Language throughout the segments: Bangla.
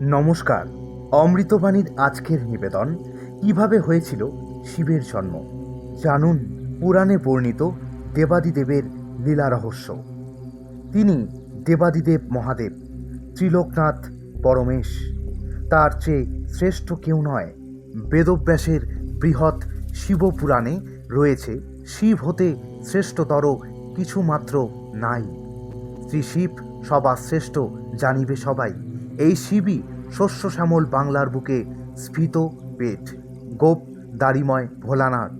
নমস্কার, অমৃতবাণীর আজকের নিবেদন, কীভাবে হয়েছিল শিবের জন্ম? জানুন, পুরাণে বর্ণিত দেবাদিদেবের লীলা রহস্য। তিনি দেবাদিদেব মহাদেব, ত্রিলোকনাথ পরমেশ। তার চেয়ে শ্রেষ্ঠ কেউ নয়, বেদব্যাসের বৃহৎ শিবপুরাণে রয়েছে, শিব হতে শ্রেষ্ঠতর কিছুমাত্র নাই। শ্রী শিব সবার শ্রেষ্ঠ জানিবে সবাই। এই শিবই শস্য শ্যামল বাংলার বুকে স্ফীত পেট। গোপ দাড়িময় ভোলানাথ।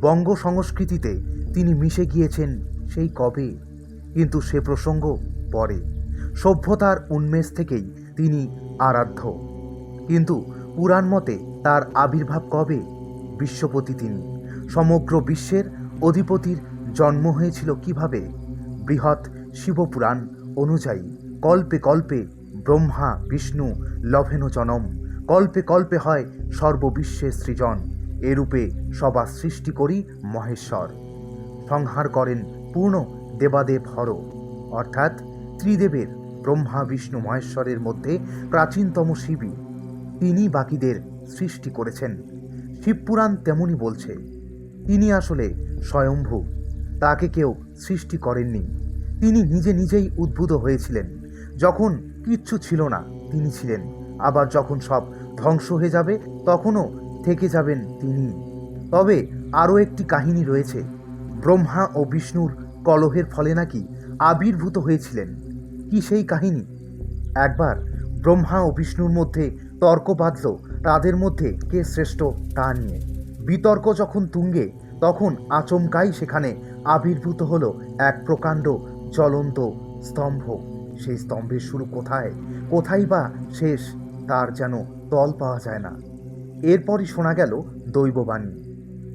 বঙ্গ সংস্কৃতিতে তিনি মিশে গিয়েছেন সেই কবে, কিন্তু সে প্রসঙ্গ পরে। সভ্যতার উন্মেষ থেকেই তিনি আরাধ্য। কিন্তু পুরাণ মতে তার আবির্ভাব কবে? বিশ্বপতি তিনি। সমগ্র বিশ্বের অধিপতির জন্ম হয়েছিল কীভাবে? বৃহৎ শিবপুরাণ অনুযায়ী কল্পে কল্পে ব্রহ্মা, বিষ্ণু, লভেন জনম। কল্পে কল্পে হয় সর্ববিশ্বের সৃজন। এরূপে সবার সৃষ্টি করি মহেশ্বর। সংহার করেন পূর্ণ দেবাদেব হর। অর্থাৎ ত্রিদেবের ব্রহ্মা, বিষ্ণু, মহেশ্বরের মধ্যে প্রাচীনতম শিবই। তিনি বাকিদের সৃষ্টি করেছেন। শিবপুরাণ তেমনই বলছে, তিনি আসলে স্বয়ম্ভু। তাকে কেউ সৃষ্টি করেননি। তিনি নিজে নিজেই উদ্ভূত হয়েছিলেন। যখন কিচ্ছু ছিল না, তিনি ছিলেন। আবার যখন সব ধ্বংস হয়ে যাবে, তখনও থেকে যাবেন তিনি। তবে আরও একটি কাহিনী রয়েছে। ব্রহ্মা ও বিষ্ণুর কলহের ফলে নাকি আবির্ভূত হয়েছিলেন। কি সেই কাহিনী? একবার ব্রহ্মা ও বিষ্ণুর মধ্যে তর্ক বাঁধল, তাদের মধ্যে কে শ্রেষ্ঠ তা নিয়ে। বিতর্ক যখন তুঙ্গে, তখন আচমকাই সেখানে আবির্ভূত হলো এক প্রকাণ্ড জ্বলন্ত স্তম্ভ। সেই স্তম্ভের শুরু কোথায় কোথায় বা শেষ, তার যেন তল পাওয়া যায় না। এরপরই শোনা গেল দৈববাণী।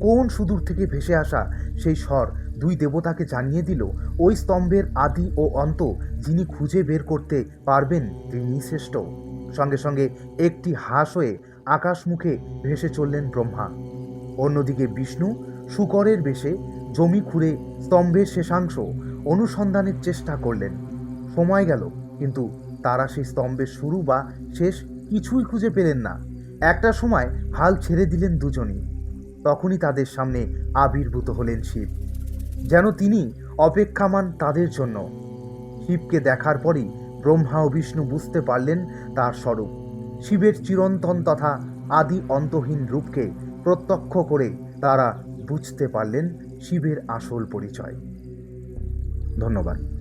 কোন সুদূর থেকে ভেসে আসা সেই স্বর দুই দেবতাকে জানিয়ে দিল, ওই স্তম্ভের আদি ও অন্ত যিনি খুঁজে বের করতে পারবেন তিনি শ্রেষ্ঠ। সঙ্গে সঙ্গে একটি হাঁস হয়ে আকাশমুখে ভেসে চললেন ব্রহ্মা। অন্যদিকে বিষ্ণু শুকরের বেশে জমি খুঁড়ে স্তম্ভের শেষাংশ অনুসন্ধানের চেষ্টা করলেন। সময় গেল, কিন্তু তারা সেই স্তম্ভের শুরু বা শেষ কিছুই খুঁজে পেলেন না। একটা সময় হাল ছেড়ে দিলেন দুজনই। তখনই তাদের সামনে আবির্ভূত হলেন শিব। যেন তিনি অপেক্ষামান তাদের জন্য। শিবকে দেখার পরই ব্রহ্মা ও বিষ্ণু বুঝতে পারলেন তার স্বরূপ। শিবের চিরন্তন তথা আদি অন্তহীন রূপকে প্রত্যক্ষ করে তারা বুঝতে পারলেন শিবের আসল পরিচয়। ধন্যবাদ।